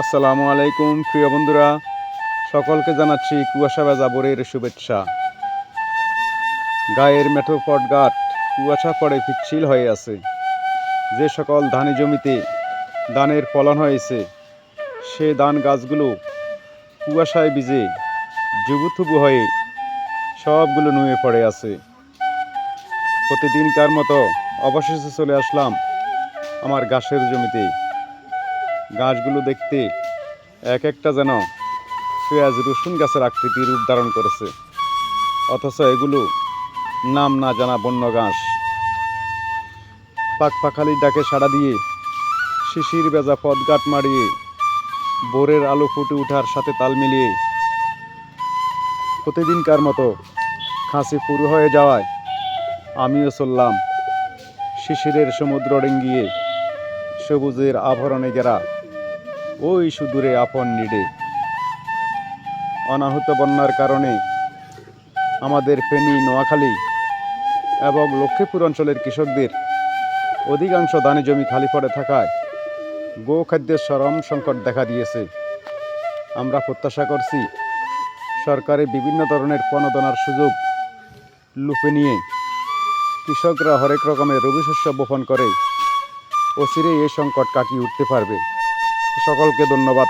আসসালামু আলাইকুম, প্রিয় বন্ধুরা। সকলকে জানাচ্ছি কুয়াশা ভেজা বোরের শুভেচ্ছা। গায়ের মেঠো পটগাট কুয়াশা পড়ে পিচ্ছিল হয়ে আছে। যে সকল ধানি জমিতে ধানের ফলন হয়েছে, সে ধান গাছগুলো কুয়াশায় ভিজে জুবুথুবু হয়ে সবগুলো নুয়ে পড়ে আছে। প্রতিদিনকার মতো অবশেষে চলে আসলাম আমার গাছের জমিতে। গাছগুলো দেখতে এক একটা যেন পেঁয়াজ, রসুন গাছের আকৃতি রূপ ধারণ করেছে। অথচ এগুলো নাম না জানা বন্য ঘাস। পাক পাখালির ডাকে সাড়া দিয়ে শিশির বেজা পদগাট মারিয়ে বোরের আলো ফুটে ওঠার সাথে তাল মিলিয়ে প্রতিদিনকার মতো খাসি পুরু হয়ে যাওয়ায় আমিও চললাম শিশিরের সমুদ্র ডিঙ্গিয়ে সবুজের আভরণে ঘেরা ওই সুদূরে আপন নিডে। অনাহুত বন্যার কারণে আমাদের ফেনী, নোয়াখালী এবং লক্ষ্মীপুর অঞ্চলের কৃষকদের অধিকাংশ ধানি জমি খালি পড়ে থাকায় গো খাদ্যের সংকট দেখা দিয়েছে। আমরা প্রত্যাশা করছি সরকারে বিভিন্ন ধরনের প্রণোদনার সুযোগ লুপে নিয়ে কৃষকরা হরেক রকমের রবি শস্য বপন করে অচিরে এই সংকট কাটিয়ে উঠতে পারবে। সকলকে ধন্যবাদ।